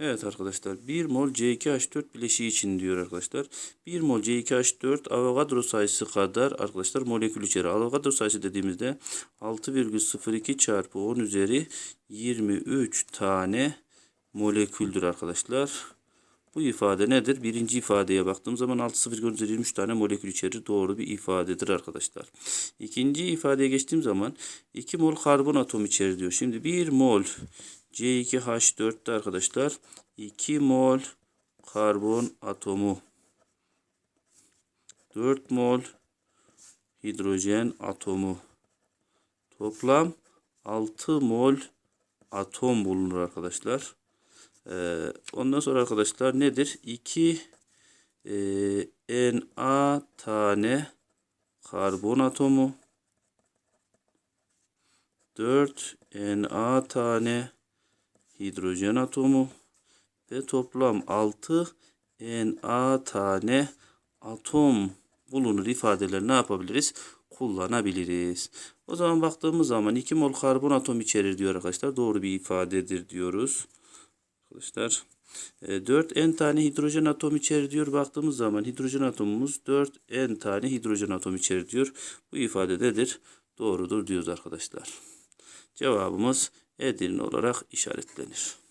Evet arkadaşlar 1 mol C2H4 bileşiği için diyor arkadaşlar. 1 mol C2H4 Avogadro sayısı kadar arkadaşlar molekül içerir. Avogadro sayısı dediğimizde 6,02 çarpı 10 üzeri 23 tane moleküldür arkadaşlar. Bu ifade nedir? Birinci ifadeye baktığım zaman 6,23 tane molekül içerir. Doğru bir ifadedir arkadaşlar. İkinci ifadeye geçtiğim zaman 2 mol karbon atom içerir diyor. Şimdi 1 mol C2H4'te arkadaşlar 2 mol karbon atomu 4 mol hidrojen atomu toplam 6 mol atom bulunur arkadaşlar. Ee, ondan sonra arkadaşlar nedir? 2 e, Na tane karbon atomu 4 Na tane hidrojen atomu ve toplam 6 Na tane atom bulunur ifadeleri ne yapabiliriz? Kullanabiliriz. O zaman baktığımız zaman 2 mol karbon atom içerir diyor arkadaşlar. Doğru bir ifadedir diyoruz. Arkadaşlar 4 n tane hidrojen atom içerir diyor. Baktığımız zaman hidrojen atomumuz 4 n tane hidrojen atom içerir diyor. Bu ifadededir. Doğrudur diyoruz arkadaşlar. Cevabımız Edirne olarak işaretlenir.